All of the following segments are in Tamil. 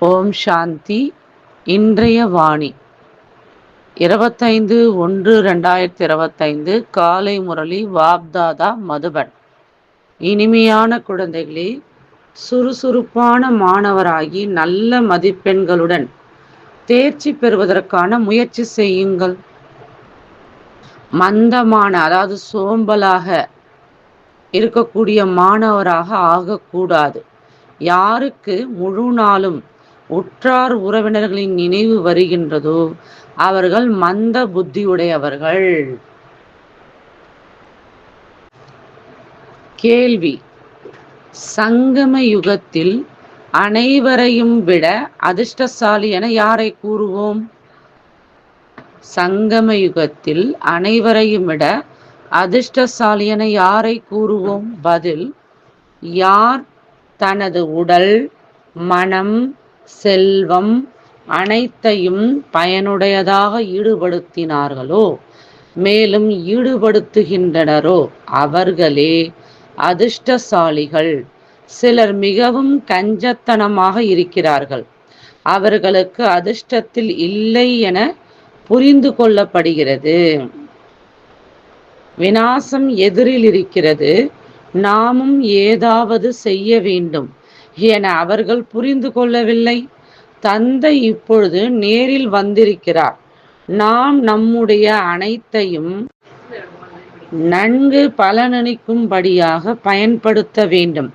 ஓம் சாந்தி. இன்றைய வாணி. இருபத்தைந்து ஒன்று ரெண்டாயிரத்தி இருபத்தைந்து காலை முரளி வாப்தாதா மதுபன். இனிமையான குழந்தைகளே சுறுசுறுப்பான மாணவராகி நல்ல மதிப்பெண்களுடன் தேர்ச்சி பெறுவதற்கான முயற்சி செய்யுங்கள். மந்தமான அதாவது சோம்பலாக இருக்கக்கூடிய மாணவராக ஆகக்கூடாது. யாருக்கு முழு நாளும் உற்றார் உறவினர்களின் நினைவு வருகின்றதோ அவர்கள் மந்த புத்தியுடையவர்கள். கேள்வி. சங்கம யுகத்தில் அனைவரையும் விட அதிர்ஷ்டசாலி என யாரை கூறுவோம்? சங்கம யுகத்தில் அனைவரையும் விட அதிர்ஷ்டசாலி என யாரை கூறுவோம்? பதில் யார்? தனது உடல் மனம் செல்வம் அனைத்தையும் பயனுடையதாக ஈடுபடுத்தினார்களோ? மேலும் ஈடுபடுத்துகின்றனரோ? அவர்களே அதிர்ஷ்டசாலிகள். சிலர் மிகவும் கஞ்சத்தனமாக இருக்கிறார்கள். அவர்களுக்கு அதிர்ஷ்டத்தில் இல்லை என புரிந்து கொள்ளப்படுகிறது. வினாசம் எதிரில் இருக்கிறது. நாமும் ஏதாவது செய்ய வேண்டும். என அவர்கள் புரிந்து கொள்ளவில்லை. தந்தை இப்பொழுது நேரில் வந்திருக்கிறார். நாம் நம்முடைய அனைத்தையும் நன்கு பலனளிக்கும்படியாக பயன்படுத்த வேண்டும்.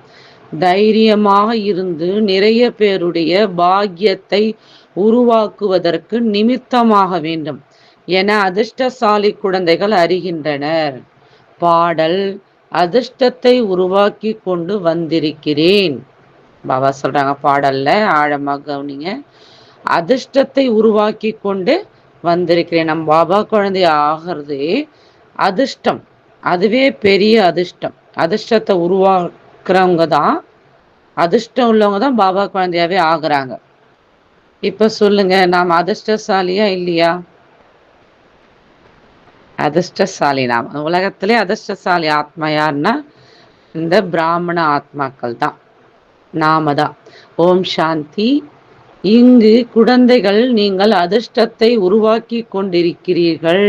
தைரியமாக இருந்து நிறைய பேருடைய பாக்கியத்தை உருவாக்குவதற்கு நிமித்தமாக வேண்டும் என அதிர்ஷ்டசாலி குழந்தைகள் அறிகின்றனர். பாடல் அதிர்ஷ்டத்தை உருவாக்கி கொண்டு வந்திருக்கிறேன். பாபா சொல்றாங்க பாடல்ல ஆழமாக கவனிங்க. அதிர்ஷ்டத்தை உருவாக்கி கொண்டு வந்திருக்கிறேன். நம் பாபா குழந்தை ஆகிறது அதிர்ஷ்டம். அதுவே பெரிய அதிர்ஷ்டம். அதிர்ஷ்டத்தை உருவாக்குறவங்க தான் அதிர்ஷ்டம் உள்ளவங்க தான் பாபா குழந்தையாவே ஆகுறாங்க. இப்ப சொல்லுங்க நாம் அதிர்ஷ்டசாலியா இல்லையா? அதிர்ஷ்டசாலி நாம். உலகத்திலே அதிர்ஷ்டசாலி ஆத்மா யாருன்னா இந்த பிராமண ஆத்மாக்கள் தான். நாம தான் ஓம் சாந்தி. இங்கு குழந்தைகள் நீங்கள் அதிர்ஷ்டத்தை உருவாக்கி கொண்டிருக்கிறீர்கள்.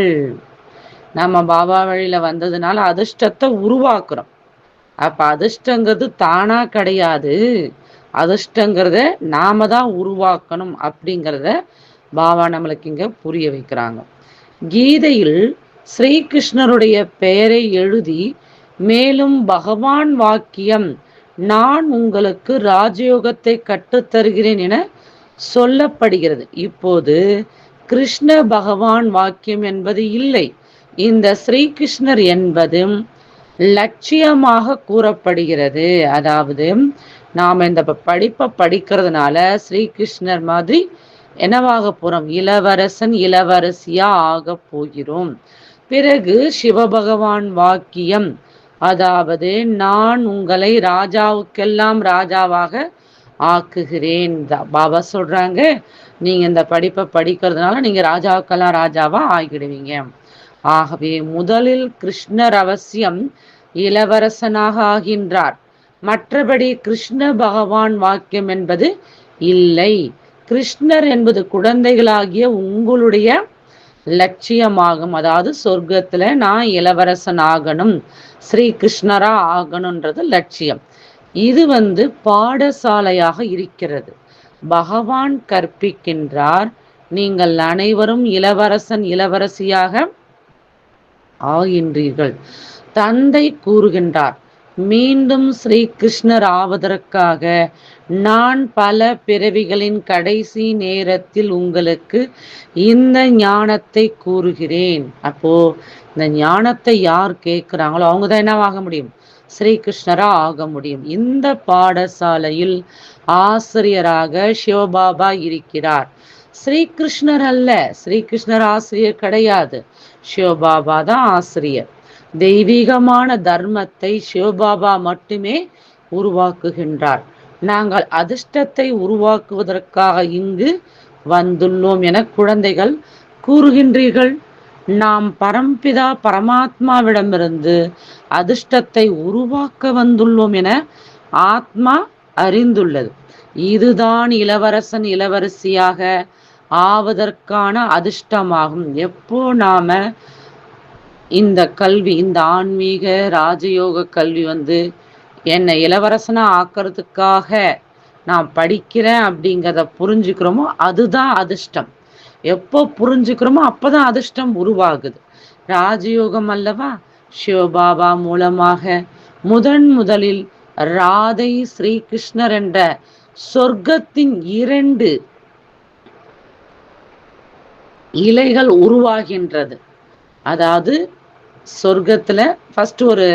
நம்ம பாபா வழியில வந்ததுனால அதிர்ஷ்டத்தை உருவாக்குறோம். அப்ப அதிர்ஷ்டங்கிறது தானா கிடையாது. அதிர்ஷ்டங்கிறத நாம தான் உருவாக்கணும் அப்படிங்கிறத பாபா நம்மளுக்கு இங்க புரிய வைக்கிறாங்க. கீதையில் ஸ்ரீகிருஷ்ணருடைய பெயரை எழுதி மேலும் பகவான் வாக்கியம் நான் உங்களுக்கு ராஜயோகத்தை கற்றுத்தருகிறேன் என சொல்லப்படுகிறது. இப்போது கிருஷ்ண பகவான் வாக்கியம் என்பது இல்லை. இந்த ஸ்ரீகிருஷ்ணர் என்பதும் லட்சியமாக கூறப்படுகிறது. அதாவது நாம் இந்த படிப்பை படிக்கிறதுனால ஸ்ரீகிருஷ்ணர் மாதிரி என்னவாக போறோம்? இளவரசன் இளவரசியா ஆக போகிறோம். பிறகு சிவபகவான் வாக்கியம் அதாவது நான் உங்களை ராஜாவுக்கெல்லாம் ராஜாவாக ஆக்குகிறேன். பாபா சொல்றாங்க நீங்க இந்த படிப்பை படிக்கிறதுனால நீங்க ராஜாவுக்கெல்லாம் ராஜாவா ஆகிடுவீங்க. ஆகவே முதலில் கிருஷ்ணர் அவசியம் இளவரசனாக ஆகின்றார். மற்றபடி கிருஷ்ண பகவான் வாக்கியம் என்பது இல்லை. கிருஷ்ணர் என்பது குழந்தைகளாகிய உங்களுடைய லட்சியமாகும். அதாவது சொர்க்கத்துல நான் இளவரசன் ஆகணும் ஸ்ரீ கிருஷ்ணரா ஆகணும்ன்றது லட்சியம். இது வந்து பாடசாலையாக இருக்கிறது. பகவான் கற்பிக்கின்றார் நீங்கள் அனைவரும் இளவரசன் இளவரசியாக ஆகின்றீர்கள். தந்தை கூறுகின்றார் மீண்டும் ஸ்ரீ கிருஷ்ணர் ஆவதற்காக நான் பல பிறவிகளின் கடைசி நேரத்தில் உங்களுக்கு இந்த ஞானத்தை கூறுகிறேன். அப்போ இந்த ஞானத்தை யார் கேட்கிறாங்களோ அவங்க தான் என்னவாக முடியும்? ஸ்ரீகிருஷ்ணரா ஆக முடியும். இந்த பாடசாலையில் ஆசிரியராக சிவபாபா இருக்கிறார். ஸ்ரீகிருஷ்ணர் அல்ல. ஸ்ரீகிருஷ்ணர் ஆசிரியர் கிடையாது. சிவபாபா தான் ஆசிரியர். தெய்வீகமான தர்மத்தை சிவபாபா மட்டுமே உருவாக்குகின்றார். நாங்கள் அதிர்ஷ்டத்தை உருவாக்குவதற்காக இங்கு வந்துள்ளோம் என குழந்தைகள் கூறுகின்றீர்கள். நாம் பரம்பிதா பரமாத்மாவிடமிருந்து அதிர்ஷ்டத்தை உருவாக்க வந்துள்ளோம் என ஆத்மா அறிந்துள்ளது. இதுதான் இளவரசன் இளவரசியாக ஆவதற்கான அதிர்ஷ்டமாகும். எப்போ நாம இந்த கல்வி இந்த ஆன்மீக ராஜயோக கல்வி வந்து என்னை இளவரசனா ஆக்கிறதுக்காக நான் படிக்கிறேன் அப்படிங்கிறத புரிஞ்சுக்கிறோமோ அதுதான் அதிர்ஷ்டம். எப்போ புரிஞ்சுக்கிறோமோ அப்போதான் அதிர்ஷ்டம் உருவாகுது. ராஜயோகம் அல்லவா? சிவபாபா மூலமாக முதன் முதலில் ராதை ஸ்ரீகிருஷ்ணர் என்ற சொர்க்கத்தின் இரண்டு இலைகள் உருவாகின்றது. அதாவது சொர்க்கத்துல ஃபஸ்ட்டு ஒரு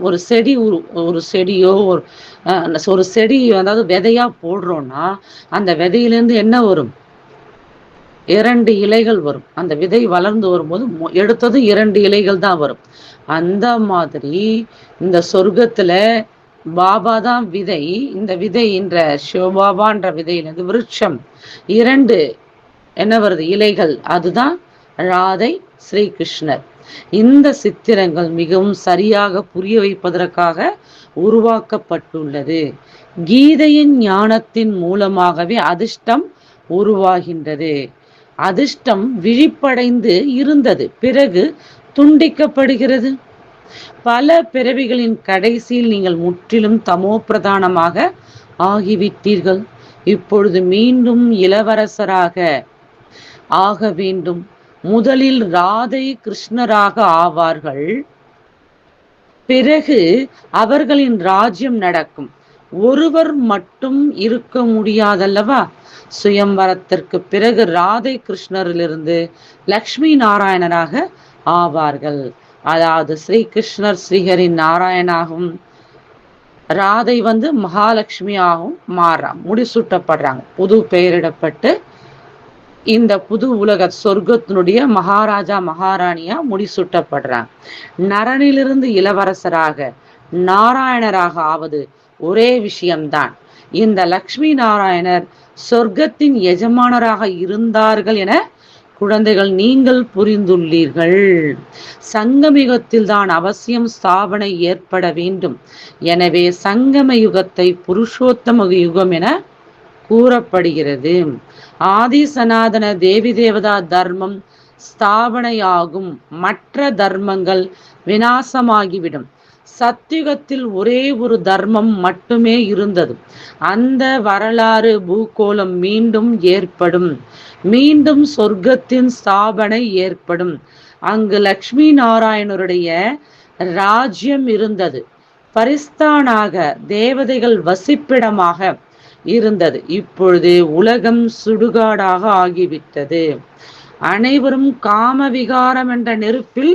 ஒரு செடி உரு ஒரு செடியோ ஒரு ஒரு செடி அதாவது விதையா போடுறோம்னா அந்த விதையிலேருந்து என்ன வரும்? இரண்டு இலைகள் வரும். அந்த விதை வளர்ந்து வரும்போது எடுத்தது இரண்டு இலைகள் தான் வரும். அந்த மாதிரி இந்த சொர்க்கத்துல பாபா தான் விதை. இந்த விதை என்ற சிவபாபான்ற விதையிலிருந்து விருட்சம். இரண்டு என்ன வருது? இலைகள். அதுதான் ராதை ஸ்ரீகிருஷ்ணர். இந்த சித்திரங்கள் மிகவும் சரியாக புரிய வைப்பதற்காக உருவாக்கப்பட்டுள்ளது. கீதையின் ஞானத்தின் மூலமாகவே அதிர்ஷ்டம் உருவாகின்றது. அதிர்ஷ்டம் விழிப்படைந்து இருந்தது. பிறகு துண்டிக்கப்படுகிறது. பல பிறவிகளின் கடைசியில் நீங்கள் முற்றிலும் தமோ பிரதானமாக ஆகிவிட்டீர்கள். இப்பொழுது மீண்டும் இளவரசராக ஆக வேண்டும். முதலில் ராதை கிருஷ்ணராக ஆவார்கள். பிறகு அவர்களின் ராஜ்யம் நடக்கும். ஒருவர் மட்டும் இருக்க முடியாதல்லவா? சுயம்பரத்திற்கு பிறகு ராதை கிருஷ்ணரிலிருந்து லக்ஷ்மி நாராயணராக ஆவார்கள். அதாவது ஸ்ரீகிருஷ்ணர் ஸ்ரீஹரின் நாராயணாகவும் ராதை வந்து மகாலட்சுமியாகவும் மாறா முடிசூட்டப்படுறாங்க. புது பெயரிடப்பட்டு இந்த புது உலக சொர்க்கத்தினுடைய மகாராஜா மகாராணியா முடிசூட்டப்படுறாங்க. நரனிலிருந்து இளவரசராக நாராயணராக ஆவது ஒரே விஷயம்தான். இந்த லக்ஷ்மி நாராயணர் சொர்க்கத்தின் எஜமானராக இருந்தார்கள் என குழந்தைகள் நீங்கள் புரிந்துள்ளீர்கள். சங்கமிகத்தில் தான் அவசியம் ஸ்தாபனை ஏற்பட வேண்டும். எனவே சங்கம யுகத்தை புருஷோத்தம யுகம் என கூறப்படுகிறது. ஆதி சனாதன தேவி தேவதா தர்மம் ஸ்தாபனையாகும். மற்ற தர்மங்கள் வினாசமாகிவிடும் சத்தியுகத்தில் ஒரே ஒரு தர்மம் மட்டுமே இருந்தது. அந்த வரலாறு பூகோளம் மீண்டும் ஏற்படும். மீண்டும் சொர்க்கத்தின் ஸ்தாபனை ஏற்படும். அங்கு லக்ஷ்மி நாராயணருடைய ராஜ்யம் இருந்தது. பரிஸ்தானாக தேவதைகள் வசிப்பிடமாக இருந்தது. இப்பொழுது உலகம் சுடுகாடாக ஆகிவிட்டது. அனைவரும் காமவிகாரம் என்ற நெருப்பில்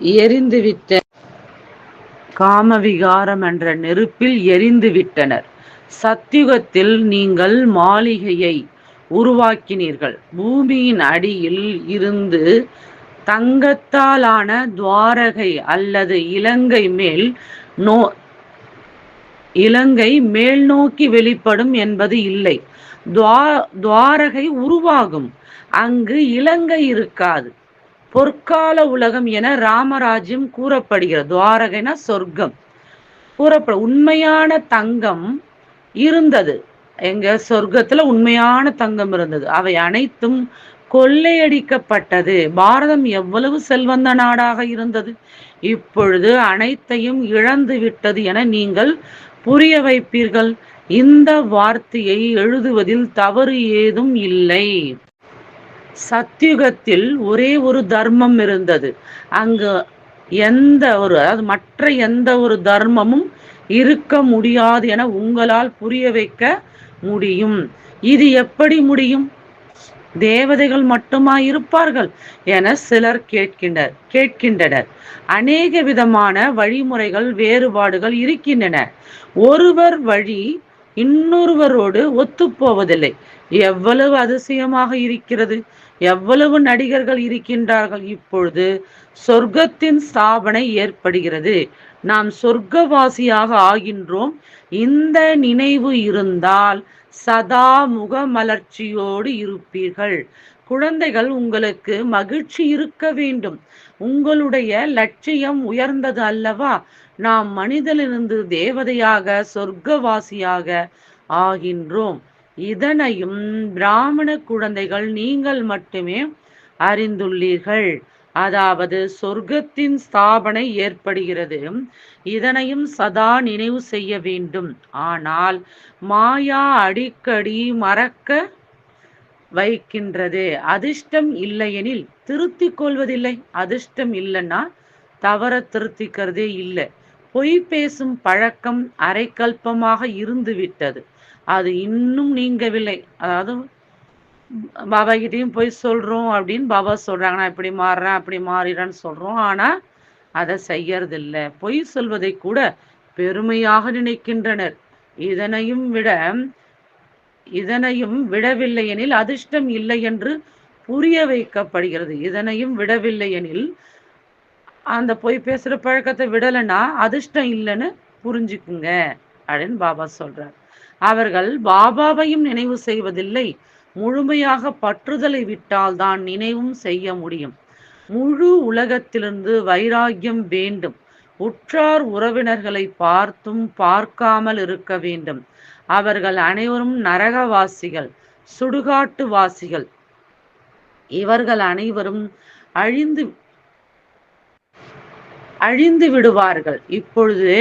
எரிந்துவிட்ட காமவிகாரம் என்ற நெருப்பில் எரிந்து விட்டனர் சத்தியுகத்தில் நீங்கள் மாளிகையை உருவாக்கினீர்கள். பூமியின் அடியில் இருந்து தங்கத்தாலான துவாரகை அல்லது இலங்கை மேல் நோ இலங்கை மேல் நோக்கி வெளிப்படும் என்பது இல்லை. துவா துவாரகை உருவாகும். அங்கு இலங்கை இருக்காது. பொற்கால உலகம் என ராமராஜ்யம் கூறப்படுகிறது. துவாரகைனா சொர்க்கம். கூறப்பட உண்மையான தங்கம் இருந்தது. எங்க சொர்க்கத்துல உண்மையான தங்கம் இருந்தது. அவை அனைத்தும் கொள்ளையடிக்கப்பட்டது. பாரதம் எவ்வளவு செல்வந்த நாடாக இருந்தது? இப்பொழுது அனைத்தையும் இழந்து விட்டது என நீங்கள் புரிய வைப்பீர்கள். இந்த வார்த்தையை எழுதுவதில் தவறு ஏதும் இல்லை. சத்தியுகத்தில் ஒரே ஒரு தர்மம் இருந்தது. அங்கு எந்த ஒரு அதாவது மற்ற எந்த ஒரு தர்மமும் இருக்க முடியாது என உங்களால் புரிய வைக்க முடியும். இது எப்படி முடியும்? தேவதைகள் மட்டுமா இருப்பார்கள் என சிலர் கேட்கின்றனர் கேட்கின்றனர். அநேக விதமான வழிமுறைகள் வேறுபாடுகள் இருக்கின்றன. ஒருவர் வழி இன்னொருவரோடு ஒத்துப்போவதில்லை. எவ்வளவு அதிசயமாக இருக்கிறது. எவ்வளவு நடிகர்கள் இருக்கின்றார்கள். இப்பொழுது சொர்க்கத்தின் ஸ்தாபனை ஏற்படுகிறது. நாம் சொர்க்கவாசியாக ஆகின்றோம். இந்த நினைவு இருந்தால் சதா முகமலர்ச்சியோடு இருப்பீர்கள். குழந்தைகள் உங்களுக்கு மகிழ்ச்சி இருக்க வேண்டும். உங்களுடைய லட்சியம் உயர்ந்தது அல்லவா? நாம் மனிதனிலிருந்து தேவதையாக சொர்க்கவாசியாக ஆகின்றோம். இதனையும் பிராமண குழந்தைகள் நீங்கள் மட்டுமே அறிந்துள்ளீர்கள். அதாவது சொர்க்கத்தின் ஸ்தாபனை ஏற்படுகிறது. இதனையும் சதா நினைவு செய்ய வேண்டும். ஆனால் மாயா அடிக்கடி மறக்க வைக்கின்றது. அதிர்ஷ்டம் இல்லையெனில் திருத்தி கொள்வதில்லை. அதிர்ஷ்டம் இல்லைன்னா தவற திருத்திக்கிறதே இல்லை. பொய் பேசும் பழக்கம் அரைக்கல்பமாக இருந்து விட்டது அது இன்னும் நீங்கவில்லை. அதாவது பாபா கிட்டேயும் போய் சொல்றோம் அப்படின்னு பாபா சொல்றாங்க. நான் இப்படி மாறுறேன் அப்படி மாறிடுறேன்னு சொல்றோம். ஆனா அதை செய்யறதில்ல. பொய் சொல்வதை கூட பெருமையாக நினைக்கின்றனர். இதனையும் விட இதனையும் விடவில்லை எனில் அதிர்ஷ்டம் இல்லை என்று புரிய வைக்கப்படுகிறது. இதனையும் விடவில்லை எனில் அந்த பொய் பேசுற பழக்கத்தை விடலைன்னா அதிர்ஷ்டம் இல்லைன்னு புரிஞ்சுக்குங்க அப்படின்னு பாபா சொல்றார். அவர்கள் பாபாவையும் நினைவு செய்வதில்லை. முழுமையாக பற்றுதலை விட்டால் தான் நினைவும் செய்ய முடியும். முழு உலகத்திலிருந்து வைராக்கியம் வேண்டும். உற்றார் உறவினர்களை பார்த்தும் பார்க்காமல் இருக்க வேண்டும். அவர்கள் அனைவரும் நரகவாசிகள் சுடுகாட்டு வாசிகள் இவர்கள் அனைவரும் அழிந்து அழிந்து விடுவார்கள். இப்பொழுது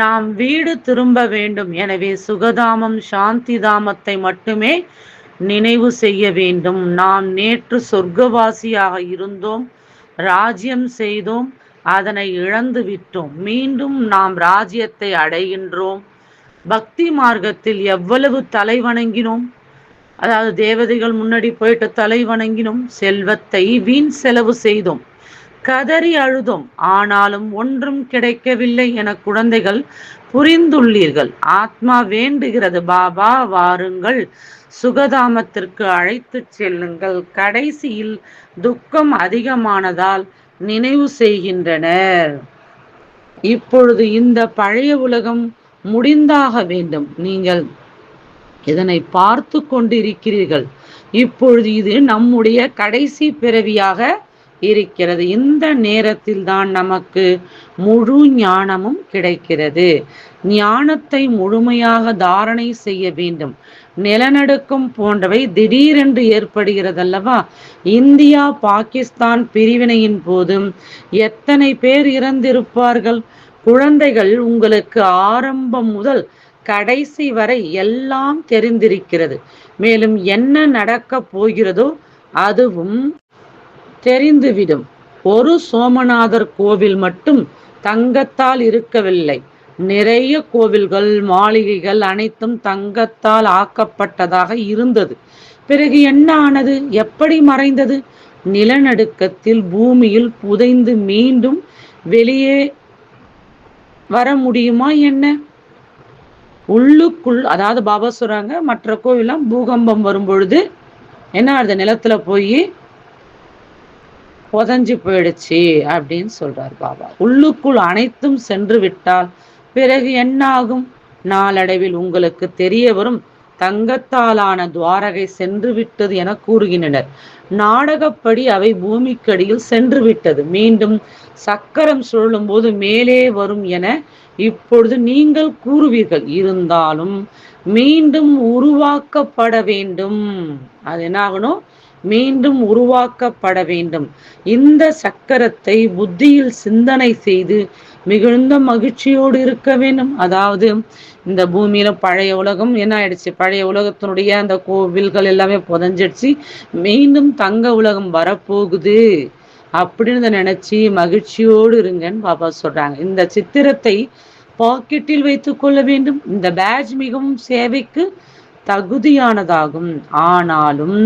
நாம் வீடு திரும்ப வேண்டும். எனவே சுகதாமம் சாந்தி தாமத்தை மட்டுமே நினைவு செய்ய வேண்டும். நாம் நேற்று சொர்க்கவாசியாக இருந்தோம் ராஜ்யம் செய்தோம் அதனை இழந்து விட்டோம். மீண்டும் நாம் ராஜ்யத்தை அடைகின்றோம். பக்தி மார்க்கத்தில் எவ்வளவு தலை வணங்கினோம். அதாவது தேவதைகள் முன்னாடி போயிட்டு தலை வணங்கினோம். செல்வத்தை வீண் செலவு செய்தோம். கதறி அழுதோம். ஆனாலும் ஒன்றும் கிடைக்கவில்லை என குழந்தைகள் புரிந்துள்ளீர்கள். ஆத்மா வேண்டுகிறது. பாபா வாருங்கள். சுகதாமத்திற்கு அழைத்து செல்லுங்கள். கடைசியில் துக்கம் அதிகமானதால் நினைவு செய்கின்றனர். இப்பொழுது இந்த பழைய உலகம் முடிந்தாக வேண்டும். நீங்கள் இதனை பார்த்து கொண்டிருக்கிறீர்கள். இப்பொழுது இது நம்முடைய கடைசி பிறவியாக இருக்கிறது. இந்த நேரத்தில் தான் நமக்கு முழு ஞானமும் கிடைக்கிறது. ஞானத்தை முழுமையாக தாரணை செய்ய வேண்டும். நிலநடுக்கம் போன்றவை திடீரென்று ஏற்படுகிறதல்லவா? இந்தியா பாகிஸ்தான் பிரிவினையின் போதும் எத்தனை பேர் இறந்திருப்பார்கள்? குழந்தைகள் உங்களுக்கு ஆரம்பம் முதல் கடைசி வரை எல்லாம் தெரிந்திருக்கிறது. மேலும் என்ன நடக்கப் போகிறதோ அதுவும் தெரிந்துவிடும். ஒரு சோமநாதர் கோவில் மட்டும் தங்கத்தால் இருக்கவில்லை. நிறைய கோவில்கள் மாளிகைகள் அனைத்தும் தங்கத்தால் ஆக்கப்பட்டதாக இருந்தது. பிறகு என்ன ஆனது? எப்படி மறைந்தது? நிலநடுக்கத்தில் பூமியில் புதைந்து மீண்டும் வெளியே வர முடியுமா என்ன? உள்ளுக்குள் அதாவது பாபா சொல்றாங்க மற்ற கோவிலாம் பூகம்பம் வரும் பொழுது என்ன ஆகுது? நிலத்துல போய் புதஞ்சு போயிடுச்சு அப்படின்னு சொல்றார் பாபா. உள்ளுக்குள் அனைத்தும் சென்று விட்டால் பிறகு என்னாகும்? நாளடைவில் உங்களுக்கு தெரிய வரும். தங்கத்தாலான துவாரகை சென்று விட்டது என கூறுகின்றனர். நாடகப்படி அவை பூமிக்கடியில் சென்று விட்டது. மீண்டும் சக்கரம் சுழலும் போது மேலே வரும் என இப்பொழுது நீங்கள் கூறுவீர்கள். இருந்தாலும் மீண்டும் உருவாக்கப்பட வேண்டும். அது என்ன ஆகணும் மீண்டும் உருவாக்கப்பட வேண்டும். இந்த சக்கரத்தை புத்தியில் சிந்தனை செய்து மிகுந்த மகிழ்ச்சியோடு இருக்க வேண்டும். அதாவது இந்த பூமியில பழைய உலகம் என்ன ஆயிடுச்சு? பழைய உலகத்தினுடைய அந்த கோவில்கள் எல்லாமே புதஞ்சிடுச்சு. மீண்டும் தங்க உலகம் வரப்போகுது. அப்படின்னு நினைச்சு மகிழ்ச்சியோடு இருங்கன்னு பாபா சொல்றாங்க. இந்த சித்திரத்தை பாக்கெட்டில் வைத்துக் கொள்ள வேண்டும். இந்த பேட்ச் மிகவும் சேவைக்கு தகுதியானதாகும். ஆனாலும்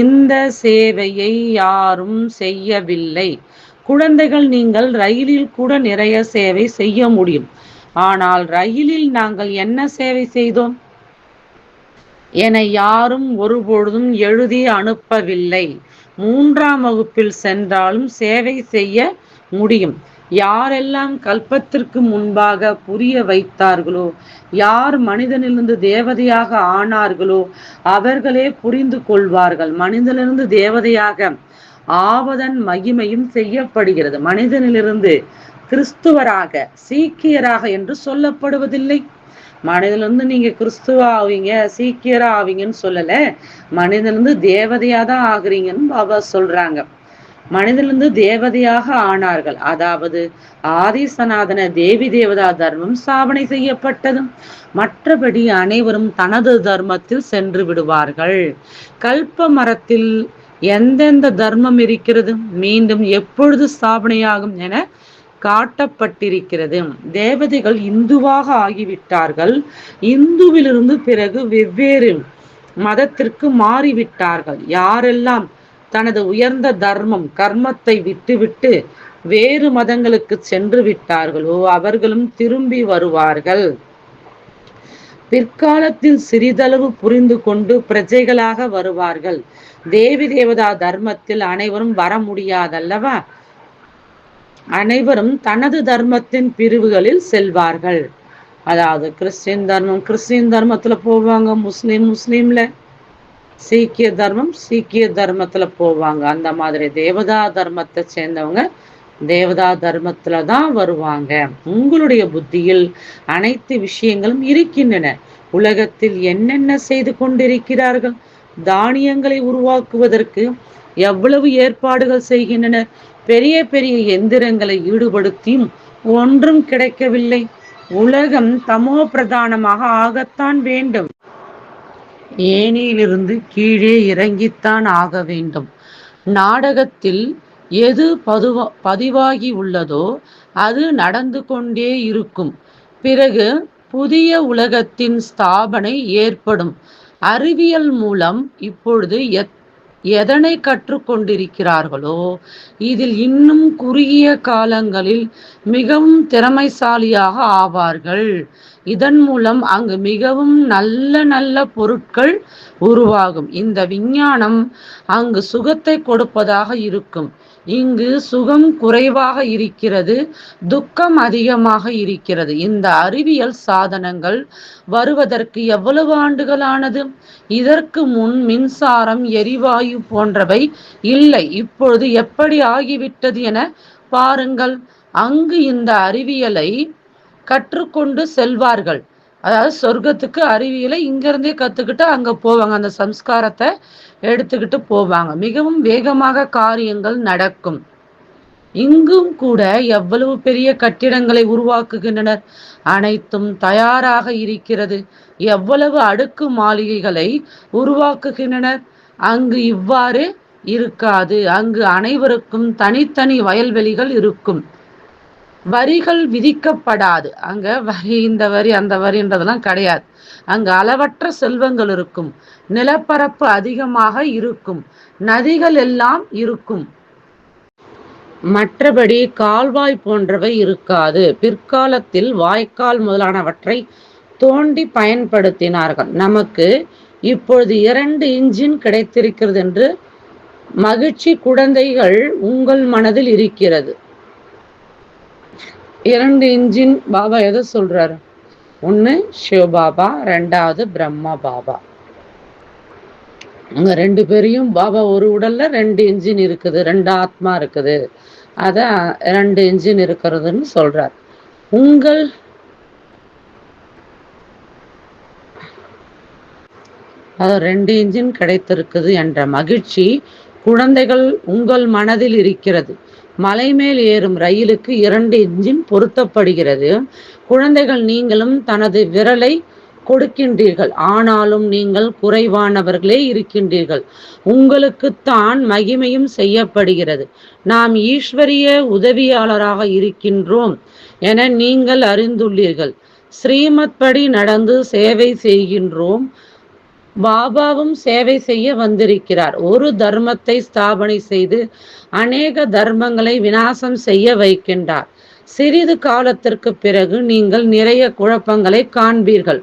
இந்த சேவையை யாரும் செய்யவில்லை. குழந்தைகள் நீங்கள் ரயிலில் கூட நிறைய சேவை செய்ய முடியும். ஆனால் ரயிலில் நாங்கள் என்ன சேவை செய்தோம்? என யாரும் ஒருபொழுதும் எழுதி அனுப்பவில்லை. மூன்றாம் வகுப்பில் சென்றாலும் சேவை செய்ய முடியும். யாரெல்லாம் கல்பத்திற்கு முன்பாக புரிய வைத்தார்களோ யார் மனிதனிலிருந்து தேவதையாக ஆனார்களோ அவர்களே புரிந்து கொள்வார்கள். மனிதனிலிருந்து தேவதையாக ஆவதன் மகிமையும் செய்யப்படுகிறது. மனிதனிலிருந்து கிறிஸ்துவராக சீக்கியராக என்று சொல்லப்படுவதில்லை. மனிதனிலிருந்து நீங்க கிறிஸ்துவ ஆவீங்க சீக்கியரா ஆவீங்கன்னு சொல்லல. மனிதனிலிருந்து தேவதையா தான் ஆகுறீங்கன்னு பாபா சொல்றாங்க. மனிதனிலிருந்து தேவதையாக ஆனார்கள். அதாவது ஆதி சனாதன தேவி தேவதா தர்மம் ஸ்தாபனை செய்யப்பட்டதும் மற்றபடி அனைவரும் தனது தர்மத்தில் சென்று விடுவார்கள். கல்ப மரத்தில் எந்தெந்த தர்மம் இருக்கிறது? மீண்டும் எப்பொழுது ஸ்தாபனையாகும் என காட்டப்பட்டிருக்கிறது. தேவதைகள் இந்துவாக ஆகிவிட்டார்கள். இந்துவிலிருந்து பிறகு வெவ்வேறு மதத்திற்கு மாறிவிட்டார்கள். யாரெல்லாம் தனது உயர்ந்த தர்மம் கர்மத்தை விட்டுவிட்டு வேறு மதங்களுக்கு சென்று விட்டார்களோ அவர்களும் திரும்பி வருவார்கள். பிற்காலத்தில் சிறிதளவு புரிந்து கொண்டு பிரஜைகளாக வருவார்கள். தேவி தேவதா தர்மத்தில் அனைவரும் வர முடியாதல்லவா? அனைவரும் தனது தர்மத்தின் பிரிவுகளில் செல்வார்கள். அதாவது கிறிஸ்டின் தர்மம் கிறிஸ்டின் தர்மத்துல போவாங்க முஸ்லீம் முஸ்லீம்ல. சீக்கிய தர்மம் சீக்கிய தர்மத்துல போவாங்க. அந்த மாதிரி தேவதா தர்மத்தை சேர்ந்தவங்க தேவதா தர்மத்துல தான் வருவாங்க. உங்களுடைய புத்தியில் அனைத்து விஷயங்களும் இருக்கின்றன. உலகத்தில் என்னென்ன செய்து கொண்டிருக்கிறார்கள்? தானியங்களை உருவாக்குவதற்கு எவ்வளவு ஏற்பாடுகள் செய்கின்றனர் பெரிய பெரிய எந்திரங்களை ஈடுபடுத்தியும் ஒன்றும் கிடைக்கவில்லை. உலகம் தமோ பிரதானமாக ஆகத்தான் வேண்டும். ஏணியிலிருந்து கீழே இறங்கித்தான் ஆக வேண்டும். நாடகத்தில் எது பதுவா பதிவாகி உள்ளதோ அது நடந்து கொண்டே இருக்கும். பிறகு புதிய உலகத்தின் ஸ்தாபனை ஏற்படும். அறிவியல் மூலம் இப்பொழுது எத் எதனை கற்றுக்கொண்டிருக்கிறார்களோ இதில் இன்னும் குறுகிய காலங்களில் மிகவும் திறமைசாலியாக ஆவார்கள். இதன் மூலம் அங்கு மிகவும் நல்ல நல்ல பொருட்கள் உருவாகும். இந்த விஞ்ஞானம் அங்கு சுகத்தை கொடுப்பதாக இருக்கும். இங்கு சுகம் குறைவாக இருக்கிறது துக்கம் அதிகமாக இருக்கிறது. இந்த அறிவியல் சாதனங்கள் வருவதற்கு எவ்வளவு ஆண்டுகள் ஆனது இதற்கு முன் மின்சாரம் எரிவாயு போன்றவை இல்லை. இப்பொழுது எப்படி ஆகிவிட்டது என பாருங்கள். அங்கு இந்த அறிவியலை கற்றுக்கொண்டு செல்வார்கள். அதாவது சொர்க்கத்துக்கு அறிவியலை இங்கிருந்தே கத்துக்கிட்டு அங்க போவாங்க. அந்த சம்ஸ்காரத்தை எடுத்துக்கிட்டு போவாங்க. மிகவும் வேகமாக காரியங்கள் நடக்கும். இங்கும் கூட எவ்வளவு பெரிய கட்டிடங்களை உருவாக்குகின்றனர். அனைத்தும் தயாராக இருக்கிறது. எவ்வளவு அடுக்கு மாளிகைகளை உருவாக்குகின்றனர். அங்கு இவ்வாறு இருக்காது. அங்கு அனைவருக்கும் தனித்தனி வயல்வெளிகள் இருக்கும். வரிகள் விதிக்கப்படாது. அங்க வரி இந்த வரி அந்த வரின்றதெல்லாம் கிடையாது. அங்கு அளவற்ற செல்வங்கள் இருக்கும். நிலப்பரப்பு அதிகமாக இருக்கும். நதிகள் எல்லாம் இருக்கும். மற்றபடி கால்வாய் போன்றவை இருக்காது. பிற்காலத்தில் வாய்க்கால் முதலானவற்றை தோண்டி பயன்படுத்தினார்கள். நமக்கு இப்பொழுது இரண்டு இன்ஜின் கிடைத்திருக்கிறது என்று மகிழ்ச்சி குழந்தைகள் உங்கள் மனதில் இருக்கிறது. இரண்டு இன்ஜின் பாபா எதை சொல்றாரு? ஒன்று சிவபாபா ரெண்டாவது பிரம்மா பாபா. அங்க ரெண்டு பேரையும் பாபா ஒரு உடல்ல ரெண்டு இன்ஜின் இருக்குது ரெண்டு ஆத்மா இருக்குது. அத ரெண்டு இன்ஜின் இருக்கிறதுன்னு சொல்றார். உங்கள் ரெண்டு இன்ஜின் கிடைத்திருக்குது என்ற மகிழ்ச்சி குழந்தைகள் உங்கள் மனதில் இருக்கிறது. மலை மேல் ஏறும் ரயிலுக்கு இரண்டு இன்ஜின் பொருத்தப்படுகிறது. குழந்தைகள் நீங்களும் தனது விரலை கொடுக்கின்றீர்கள். ஆனாலும் நீங்கள் குறைவானவர்களே இருக்கின்றீர்கள். உங்களுக்குத்தான் மகிமையும் செய்யப்படுகிறது. நாம் ஈஸ்வரிய உதவியாளராக இருக்கின்றோம் என நீங்கள் அறிந்துள்ளீர்கள். ஸ்ரீமத் படி நடந்து சேவை செய்கின்றோம். பாபாவும் சேவை செய்ய வந்திருக்கிறார். ஒரு தர்மத்தை ஸ்தாபனை செய்து அநேக தர்மங்களை விநாசம் செய்ய வைக்கின்றார். சிறிது காலத்திற்கு பிறகு நீங்கள் நிறைய குழப்பங்களை காண்பீர்கள்.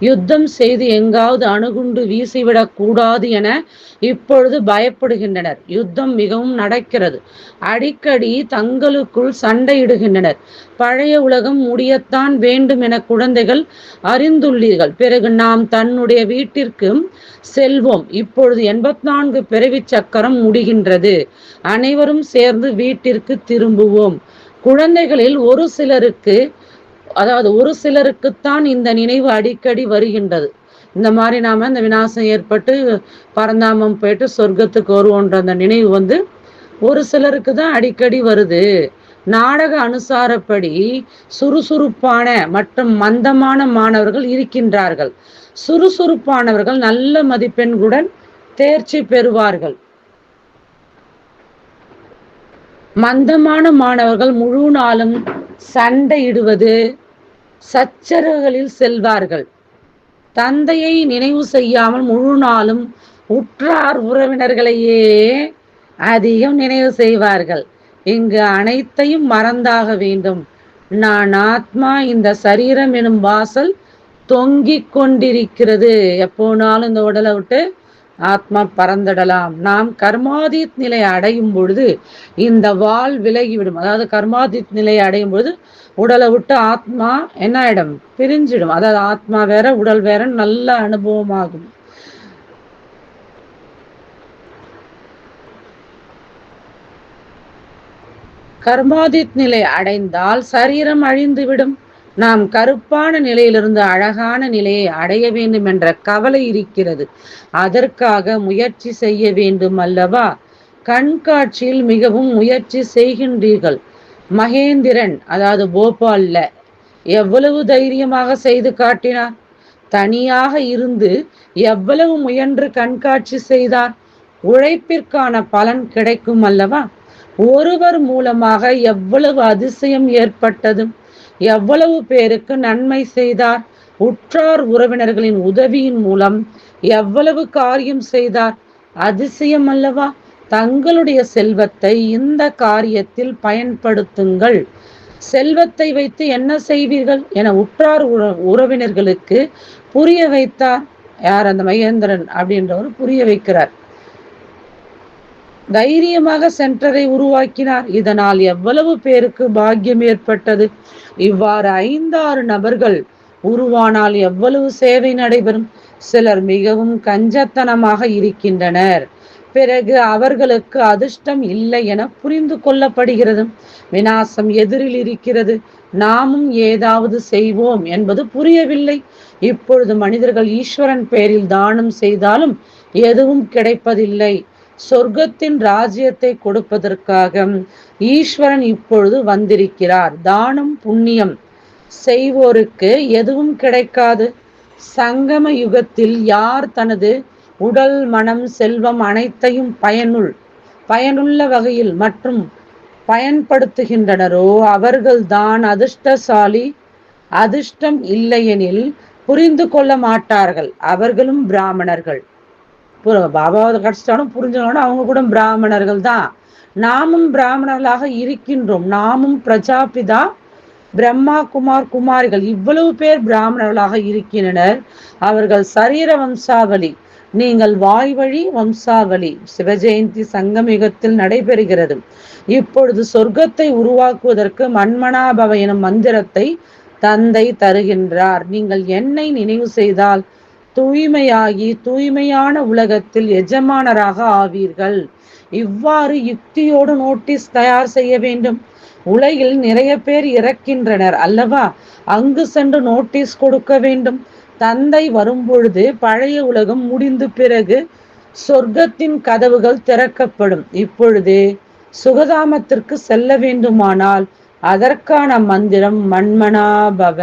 யுத்தம் செய்து எங்காவது அணுகுண்டு வீசிவிடக் கூடாது என இப்பொழுது பயப்படுகின்றனர். யுத்தம் மிகவும் நடக்கிறது. அடிக்கடி தங்களுக்குள் சண்டையிடுகின்றனர். பழைய உலகம் முடியத்தான் வேண்டும் என குழந்தைகள் அறிந்துள்ளீர்கள். பிறகு நாம் தன்னுடைய வீட்டிற்கு செல்வோம். இப்பொழுது எண்பத்தி நான்கு பிறவி சக்கரம் முடிகின்றது. அனைவரும் சேர்ந்து வீட்டிற்கு திரும்புவோம். குழந்தைகளில் ஒரு சிலருக்கு அதாவது ஒரு சிலருக்குத்தான் இந்த நினைவு அடிக்கடி வருகின்றது. இந்த மாதிரி நாம இந்த விநாசம் ஏற்பட்டு பரந்தாமம் போயிட்டு சொர்க்கத்துக்கு வருவோன்ற அந்த நினைவு வந்து ஒரு சிலருக்கு தான் அடிக்கடி வருது. நாடக அனுசாரப்படி சுறுசுறுப்பான மற்றும் மந்தமான மாணவர்கள் இருக்கின்றார்கள். சுறுசுறுப்பானவர்கள் நல்ல மதிப்பெண்களுடன் தேர்ச்சி பெறுவார்கள். மந்தமான மாணவர்கள் முழு நாளும் சண்டையிடுவது சச்சரவுகளில் செல்வார்கள். தந்தையை நினைவு செய்யாமல் முழு நாளும் உற்றார் உறவினர்களையே அதிகம் நினைவு செய்வார்கள். இங்கு அனைத்தையும் மறந்தாக வேண்டும். நான் ஆத்மா இந்த சரீரம் எனும் வாசல் தொங்கிக் கொண்டிருக்கிறது. எப்போனாலும் இந்த உடலை விட்டு ஆத்மா பறந்துடலாம். நாம் கர்மாதித் நிலை அடையும் பொழுது இந்த வால் விலகிவிடும். அதாவது கர்மாதித் நிலை அடையும் பொழுது உடலை விட்டு ஆத்மா என்ன ஆயிடும்? பிரிஞ்சிடும். அதாவது ஆத்மா வேற உடல் வேற நல்ல அனுபவமாகும். கர்மாதித் நிலை அடைந்தால் சரீரம் அழிந்துவிடும். நாம் கருப்பான நிலையிலிருந்து அழகான நிலையை அடைய வேண்டும் என்ற கவலை இருக்கிறது. அதற்காக முயற்சி செய்ய வேண்டும் அல்லவா? கண்காட்சியில் மிகவும் முயற்சி செய்கின்றீர்கள். மகேந்திரன் அதாவது போபால்ல எவ்வளவு தைரியமாக செய்து காட்டினார்? தனியாக இருந்து எவ்வளவு முயன்று கண்காட்சி செய்தார்? உழைப்பிற்கான பலன் கிடைக்கும் அல்லவா? ஒருவர் மூலமாக எவ்வளவு அதிசயம் ஏற்பட்டது? எவ்வளவு பேருக்கு நன்மை செய்தார்? உற்றார் உறவினர்களின் உதவியின் மூலம் எவ்வளவு காரியம் செய்தார்? அதிசயம் அல்லவா? தங்களுடைய செல்வத்தை இந்த காரியத்தில் பயன்படுத்துங்கள். செல்வத்தை வைத்து என்ன செய்வீர்கள்? என உற்றார் உறவினர்களுக்கு புரிய வைத்தார். யார் அந்த மகேந்திரன் அப்படின்றவர் புரிய வைக்கிறார். தைரியமாக சென்டரை உருவாக்கினார். இதனால் எவ்வளவு பேருக்கு பாக்கியம் ஏற்பட்டது? இவ்வாறு ஐந்தாறு நபர்கள் உருவானால் எவ்வளவு சேவை நடைபெறும்? சிலர் மிகவும் கஞ்சத்தனமாக இருக்கின்றனர். பிறகு அவர்களுக்கு அதிர்ஷ்டம் இல்லை என புரிந்து கொள்ளப்படுகிறது. வினாசம் எதிரில் இருக்கிறது. நாமும் ஏதாவது செய்வோம் என்பது புரியவில்லை. இப்பொழுது மனிதர்கள் ஈஸ்வரன் பெயரில் தானம் செய்தாலும் எதுவும் கிடைப்பதில்லை. சொர்க்கத்தின் ராஜ்யத்தை கொடுப்பதற்காக ஈஸ்வரன் இப்பொழுது வந்திருக்கிறார். தானம் புண்ணியம் செய்வோருக்கு எதுவும் கிடைக்காது. சங்கம யுகத்தில் யார் தனது உடல் மனம் செல்வம் அனைத்தையும் பயனுள் பயனுள்ள வகையில் மற்றும் பயன்படுத்துகின்றனரோ அவர்கள்தான் அதிர்ஷ்டசாலி. அதிர்ஷ்டம் இல்லையெனில் புரிந்து கொள்ள மாட்டார்கள். அவர்களும் பிராமணர்கள். பாபாவை கடிச்சிட்டாலும் புரிஞ்சுக்கணும் அவங்க கூட பிராமணர்கள் தான் நாமும் பிராமணர்களாக இருக்கின்றோம். நாமும் பிரஜாபிதா பிரம்மா குமார் குமாரிகள். இவ்வளவு பேர் பிராமணர்களாக இருக்கின்றனர். அவர்கள் சரீர வம்சாவளி. நீங்கள் வாய் வழி வம்சாவளி. சிவஜெயந்தி சங்கமிகத்தில் நடைபெறுகிறது. இப்பொழுது சொர்க்கத்தை உருவாக்குவதற்கு மண்மனாபவ எனும் மந்திரத்தை தந்தை தருகின்றார். நீங்கள் என்னை நினைவு செய்தால் தூய்மையாகி தூய்மையான உலகத்தில் எஜமானராக ஆவீர்கள். இவ்வாறு யுக்தியோடு நோட்டீஸ் தயார் செய்ய வேண்டும். உலகில் நிறைய பேர் இறக்கின்றனர் அல்லவா? அங்கு சென்று நோட்டீஸ் கொடுக்க வேண்டும். தந்தை வரும்பொழுது பழைய உலகம் முடிந்து பிறகு சொர்க்கத்தின் கதவுகள் திறக்கப்படும். இப்பொழுது சுகதாமத்திற்கு செல்ல வேண்டுமானால் அதற்கான மந்திரம் மண்மனாபவ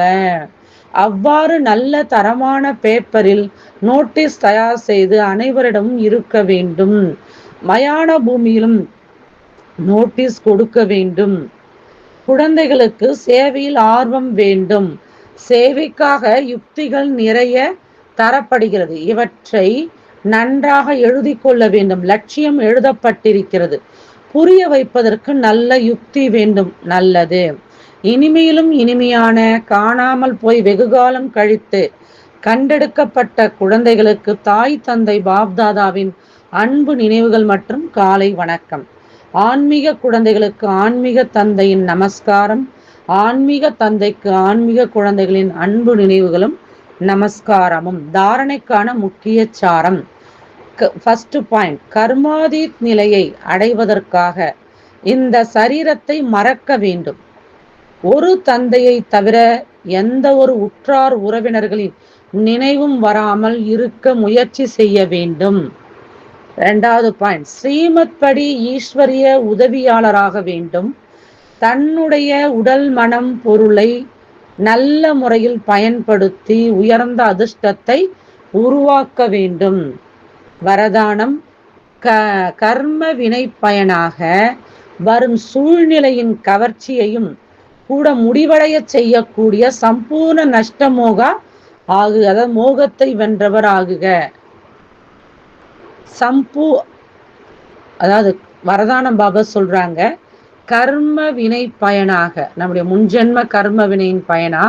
அவ்வாறு நல்ல தரமான பேப்பரில் நோட்டீஸ் தயார் செய்து அனைவரிடமும் இருக்க வேண்டும். மயான பூமியிலும் நோட்டீஸ் கொடுக்க வேண்டும். குழந்தைகளுக்கு சேவையில் ஆர்வம் வேண்டும். சேவைக்காக யுக்திகள் நிறைய தரப்படுகிறது. இவற்றை நன்றாக எழுதி கொள்ள வேண்டும். லட்சியம் எழுதப்பட்டிருக்கிறது. புரிய வைப்பதற்கு நல்ல யுக்தி வேண்டும். நல்லது. இனிமையிலும் இனிமையான காணாமல் போய் வெகுகாலம் கழித்து கண்டெடுக்கப்பட்ட குழந்தைகளுக்கு தாய் தந்தை பாப்தாதாவின் அன்பு நினைவுகள் மற்றும் காலை வணக்கம். ஆன்மீக குழந்தைகளுக்கு ஆன்மீக தந்தையின் நமஸ்காரம் ஆன்மீக தந்தைக்கு ஆன்மீக குழந்தைகளின் அன்பு நினைவுகளும் நமஸ்காரமும். தாரணைக்கான முக்கிய சாரம். ஃபர்ஸ்ட் பாயிண்ட் கர்மாதீத் நிலையை அடைவதற்காக இந்த சரீரத்தை மறக்க வேண்டும். ஒரு தந்தையை தவிர எந்த ஒரு உற்றார் உறவினர்களின் நினைவும் வராமல் இருக்க முயற்சி செய்ய வேண்டும். இரண்டாவது பாயிண்ட் ஸ்ரீமத் படி ஈஸ்வரிய உதவியாளராக வேண்டும். தன்னுடைய உடல் மனம் பொருளை நல்ல முறையில் பயன்படுத்தி உயர்ந்த அதிர்ஷ்டத்தை உருவாக்க வேண்டும். வரதானம். க கர்ம வினை பயனாக வரும் சூழ்நிலையின் கவர்ச்சியையும் கூட முடிவடைய செய்யக்கூடிய சம்பூர்ண நஷ்டமோகா ஆகுக அதாவது மோகத்தை வென்றவர் ஆகுக. சம்பூ அதாவது வரதானம் பாபா சொல்றாங்க. கர்ம வினை பயனாக. நம்முடைய முன்ஜென்ம கர்ம வினையின் பயனா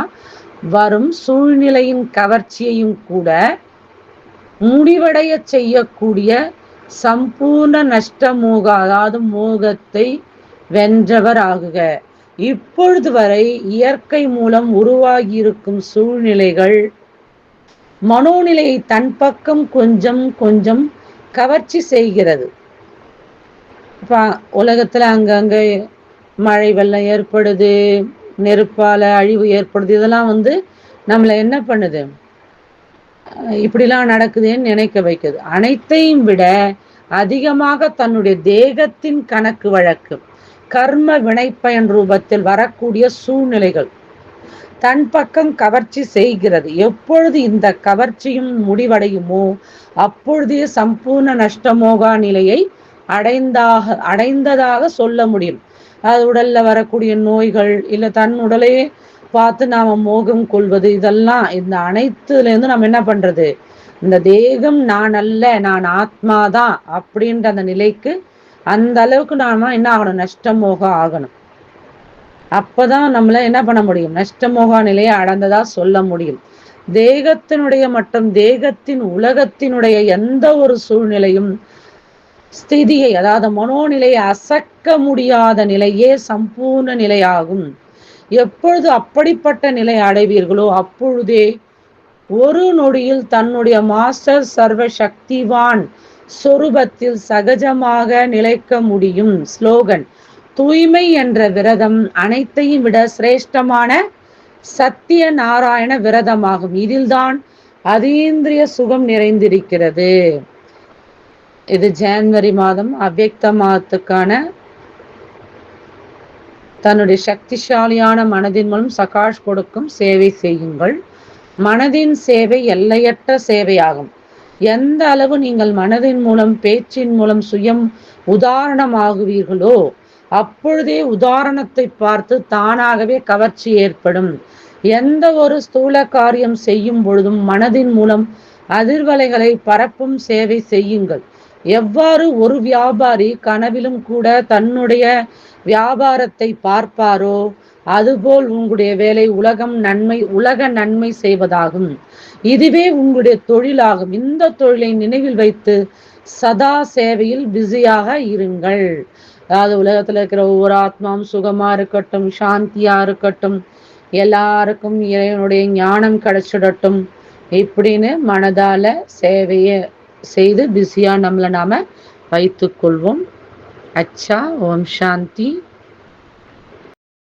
வரும் சூழ்நிலையின் கவர்ச்சியையும் கூட முடிவடைய செய்யக்கூடிய சம்பூர்ண நஷ்ட மோக அதாவது மோகத்தை வென்றவர் ஆகுக. இப்பொழுது வரை இயற்கை மூலம் உருவாகியிருக்கும் சூழ்நிலைகள் மனோநிலையை தன் பக்கம் கொஞ்சம் கொஞ்சம் கவர்ச்சி செய்கிறது. இப்போ உலகத்தில் அங்கங்கே மழை வெள்ளம் ஏற்படுது நெருப்பால் அழிவு ஏற்படுது இதெல்லாம் வந்து நம்மளை என்ன பண்ணுது? இப்படிலாம் நடக்குதுன்னு நினைக்க வைக்குது. அனைத்தையும் விட அதிகமாக தன்னுடைய தேகத்தின் கணக்கு வழக்கு. கர்ம வினைப்பயன் ரூபத்தில் வரக்கூடிய சூழ்நிலைகள். தன் பக்கம் கவர்ச்சி செய்கிறது. எப்பொழுது இந்த கவர்ச்சியும் முடிவடையுமோ அப்பொழுதே சம்பூர்ண நஷ்டமோகா நிலையை அடைந்தாக அடைந்ததாக சொல்ல முடியும். அது உடல்ல வரக்கூடிய நோய்கள் இல்ல தன் உடலையே பார்த்து நாம மோகம் கொள்வது இதெல்லாம் இந்த அனைத்துல இருந்து நம்ம என்ன பண்றது? இந்த தேகம் நான் அல்ல நான் ஆத்மாதான் அப்படின்ற அந்த நிலைக்கு அந்த அளவுக்கு நாம என்ன ஆகணும்? நஷ்டமோக ஆகணும். அப்பதான் நம்மள என்ன பண்ண முடியும்? நஷ்டமோகா நிலையை அடைந்ததா சொல்ல முடியும். தேகத்தினுடைய மற்றும் தேகத்தின் உலகத்தினுடைய எந்த ஒரு சூழ்நிலையும் ஸ்திதியை அதாவது மனோநிலையை அசக்க முடியாத நிலையே சம்பூர்ண நிலையாகும். எப்பொழுது அப்படிப்பட்ட நிலை அடைவீர்களோ அப்பொழுதே ஒரு நொடியில் தன்னுடைய மாஸ்டர் சர்வ சக்திவான் சொரூபத்தில் சகஜமாக நிலைக்க முடியும். ஸ்லோகன் தூய்மை என்ற விரதம் அனைத்தையும் விட சிரேஷ்டமான சத்திய நாராயண விரதமாகும். இதில்தான் அதீந்திரிய சுகம் நிறைந்திருக்கிறது. இது ஜான்வரி மாதம் அவ்வக்த மாதத்துக்கான தன்னுடைய சக்திசாலியான மனதின் மூலம் சகாஷ் கொடுக்கும் சேவை செய்யுங்கள். மனதின் சேவை எல்லையற்ற சேவையாகும். எந்த அளவு நீங்கள் மனதின் மூலம் பேச்சின் மூலம் சுயம் உதாரணமாகுவீர்களோ அப்பொழுதே உதாரணத்தை பார்த்து தானாகவே கவர்ச்சி ஏற்படும். எந்த ஒரு ஸ்தூல காரியம் செய்யும் பொழுதும் மனதின் மூலம் அதிர்வலைகளை பரப்பும் சேவை செய்யுங்கள். எவ்வாறு ஒரு வியாபாரி கனவிலும் கூட தன்னுடைய வியாபாரத்தை பார்ப்பாரோ அதுபோல் உங்களுடைய வேலை உலகம் நன்மை உலக நன்மை செய்வதாகும். இதுவே உங்களுடைய தொழிலாகும். இந்த தொழிலை நினைவில் வைத்து சதா சேவையில் பிஸியாக இருங்கள். அதாவது உலகத்துல இருக்கிற ஒவ்வொரு ஆத்மாவும் சுகமா இருக்கட்டும் சாந்தியா இருக்கட்டும் எல்லாருக்கும் இறைவனுடைய ஞானம் கிடைச்சிடட்டும். இப்படின்னு மனதால சேவையை செய்து பிஸியா நம்மளை நாம வைத்துக்கொள்வோம். அச்சா ஓம் சாந்தி.